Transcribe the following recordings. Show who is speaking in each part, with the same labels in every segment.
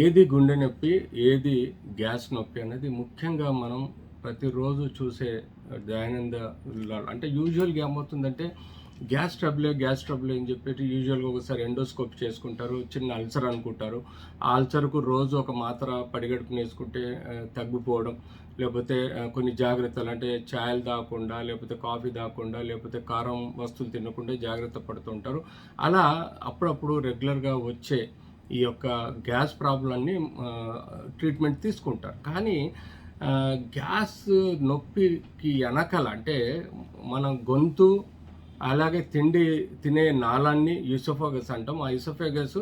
Speaker 1: ఏది గుండె నొప్పి ఏది గ్యాస్ నొప్పి అనేది ముఖ్యంగా మనం ప్రతిరోజు చూసే దయానంద అంటే యూజువల్గా ఏమవుతుందంటే గ్యాస్ ట్రబుల్ గ్యాస్ ట్రబుల్ అని చెప్పేసి యూజువల్గా ఒకసారి ఎండోస్కోప్ చేసుకుంటారు చిన్న అల్సర్ అనుకుంటారు. ఆ అల్సర్కు రోజు ఒక మాత్ర పడిగడుపుని వేసుకుంటే తగ్గిపోవడం లేకపోతే కొన్ని జాగ్రత్తలు అంటే ఛాయలు దాకుండా లేకపోతే కాఫీ దాకుండా లేకపోతే కారం వస్తువులు తినకుండా జాగ్రత్త పడుతుంటారు అలా అప్పుడప్పుడు రెగ్యులర్గా వచ్చే ఈ యొక్క గ్యాస్ ప్రాబ్లమ్ని ట్రీట్మెంట్ తీసుకుంటారు. కానీ గ్యాస్ నొప్పికి వెనకాల అంటే మన గొంతు అలాగే తిండి తినే నాళాన్ని యూసోఫాగస్ అంటాం. ఆ యూసోఫాగస్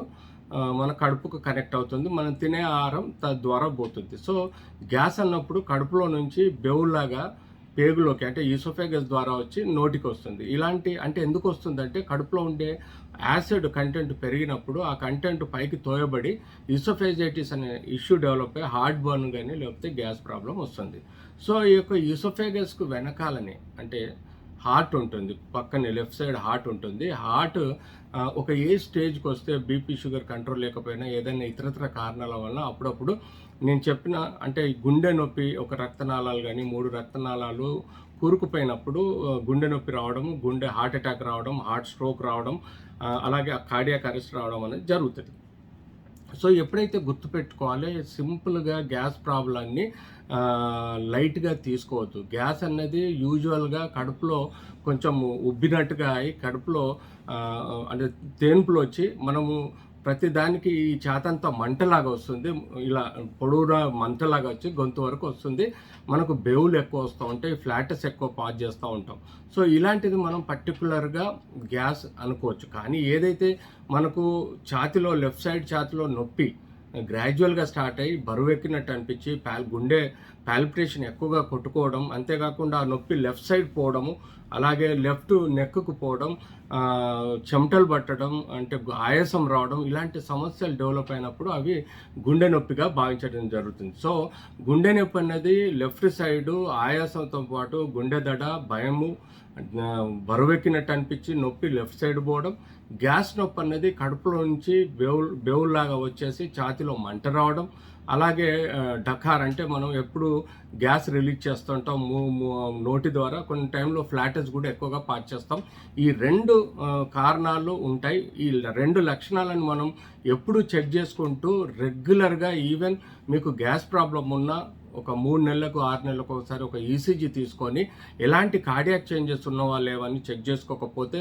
Speaker 1: మన కడుపుకు కనెక్ట్ అవుతుంది. మనం తినే ఆహారం తద్వారా పోతుంది. సో గ్యాస్ అన్నప్పుడు కడుపులో నుంచి బెవుల్లాగా పేగులోకి అంటే ఈసోఫాగస్ ద్వారా వచ్చి నోటికి వస్తుంది. ఇలాంటి అంటే ఎందుకు వస్తుందంటే కడుపులో ఉండే యాసిడ్ కంటెంట్ పెరిగినప్పుడు ఆ కంటెంట్ పైకి తోయబడి ఈసోఫేజైటిస్ అనే ఇష్యూ డెవలప్ అయ్యి హార్ట్ బర్న్ కానీ లేకపోతే గ్యాస్ ప్రాబ్లం వస్తుంది. సో ఈ యొక్క ఈసోఫేగస్కు వెనకాలని అంటే హార్ట్ ఉంటుంది పక్కనే లెఫ్ట్ సైడ్ హార్ట్ ఉంటుంది. హార్ట్ ఒక ఏ స్టేజ్కి వస్తే బీపీ షుగర్ కంట్రోల్ లేకపోయినా ఏదైనా ఇతరత్ర కారణాల వల్ల అప్పుడప్పుడు నేను చెప్పిన అంటే గుండె నొప్పి ఒక రక్తనాళాలు కానీ మూడు రక్తనాళాలు కూరుకుపోయినప్పుడు గుండె నొప్పి రావడం గుండె హార్ట్ అటాక్ రావడం హార్ట్ స్ట్రోక్ రావడం అలాగే కార్డియాక్ అరెస్ట్ రావడం అనేది జరుగుతుంది. సో ఎప్పుడైతే గుర్తుపెట్టుకోవాలి సింపుల్గా గ్యాస్ ప్రాబ్లాన్ని లైట్గా తీసుకోవద్దు. గ్యాస్ అనేది యూజువల్గా కడుపులో కొంచెం ఉబ్బినట్టుగా అయి కడుపులో అంటే తేన్పులు వచ్చి మనము ప్రతి దానికి ఈ చేతంతా మంటలాగా వస్తుంది. ఇలా పొడవున మంటలాగా వచ్చి గొంతు వరకు వస్తుంది. మనకు బేవులు ఎక్కువ వస్తూ ఉంటాయి. ఫ్లాటస్ ఎక్కువ పాస్ చేస్తూ ఉంటాం. సో ఇలాంటిది మనం పర్టికులర్గా గ్యాస్ అనుకోవచ్చు. కానీ ఏదైతే మనకు ఛాతిలో లెఫ్ట్ సైడ్ ఛాతిలో నొప్పి గ్రాడ్యువల్గా స్టార్ట్ అయ్యి బరువు ఎక్కినట్టు అనిపించి పాల్ గుండె పాల్పిటేషన్ ఎక్కువగా కొట్టుకోవడం అంతేకాకుండా ఆ నొప్పి లెఫ్ట్ సైడ్ పోవడము అలాగే లెఫ్ట్ నెక్కుకు పోవడం చెమటలు పట్టడం అంటే ఆయాసం రావడం ఇలాంటి సమస్యలు డెవలప్ అయినప్పుడు అవి గుండె నొప్పిగా భావించడం జరుగుతుంది. సో గుండె నొప్పి అనేది లెఫ్ట్ సైడు ఆయాసంతో పాటు గుండె దడ భయము బరువెక్కినట్టు అనిపించి నొప్పి లెఫ్ట్ సైడ్ పోవడం గ్యాస్ నొప్పి అనేది కడుపులో నుంచి బేవుల్ బేవుల్లాగా వచ్చేసి ఛాతిలో మంట రావడం అలాగే డకార్ అంటే మనం ఎప్పుడు గ్యాస్ రిలీజ్ చేస్తుంటాం మూ- నోటి ద్వారా. కొన్ని టైంలో ఫ్లాట్ ఫ్లాటెస్ కూడా ఎక్కువగా పాటు చేస్తాం. ఈ రెండు కారణాలు ఉంటాయి. ఈ రెండు లక్షణాలను మనం ఎప్పుడు చెక్ చేసుకుంటూ రెగ్యులర్గా ఈవెన్ మీకు గ్యాస్ ప్రాబ్లం ఉన్నా ఒక మూడు నెలలకు ఆరు నెలలకు ఒకసారి ఒక ఈసీజీ తీసుకొని ఎలాంటి కార్డియాక్ చేంజెస్ ఉన్నవా లేవని చెక్ చేసుకోకపోతే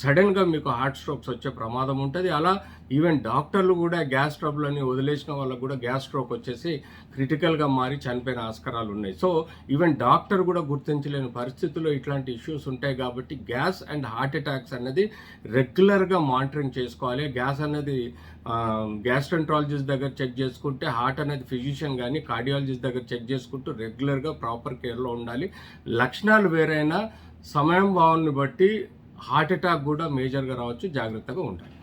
Speaker 1: సడన్గా మీకు హార్ట్ స్ట్రోక్స్ వచ్చే ప్రమాదం ఉంటుంది. అలా ఈవెన్ డాక్టర్లు కూడా గ్యాస్ ట్రబుల్ అని వదిలేసిన వాళ్ళకు కూడా గ్యాస్ స్ట్రోక్ వచ్చేసి క్రిటికల్గా మారి చనిపోయిన ఆస్కారాలు ఉన్నాయి. సో ఈవెన్ డాక్టర్ కూడా గుర్తించలేని పరిస్థితుల్లో ఇట్లాంటి ఇష్యూస్ ఉంటాయి కాబట్టి గ్యాస్ అండ్ హార్ట్ అటాక్స్ అనేది రెగ్యులర్గా మానిటరింగ్ చేసుకోవాలి. గ్యాస్ అనేది గ్యాస్ట్రంట్రాలజిస్ట్ దగ్గర చెక్ చేసుకుంటే హార్ట్ అనేది ఫిజిషియన్ కానీ కార్డియాలజిస్ట్ దగ్గర చెక్ చేసుకుంటూ రెగ్యులర్గా ప్రాపర్ కేర్లో ఉండాలి. లక్షణాలు వేరైనా సమయం భావాన్ని బట్టి హార్ట్ అటాక్ కూడా మేజర్గా రావచ్చు జాగ్రత్తగా ఉండాలి.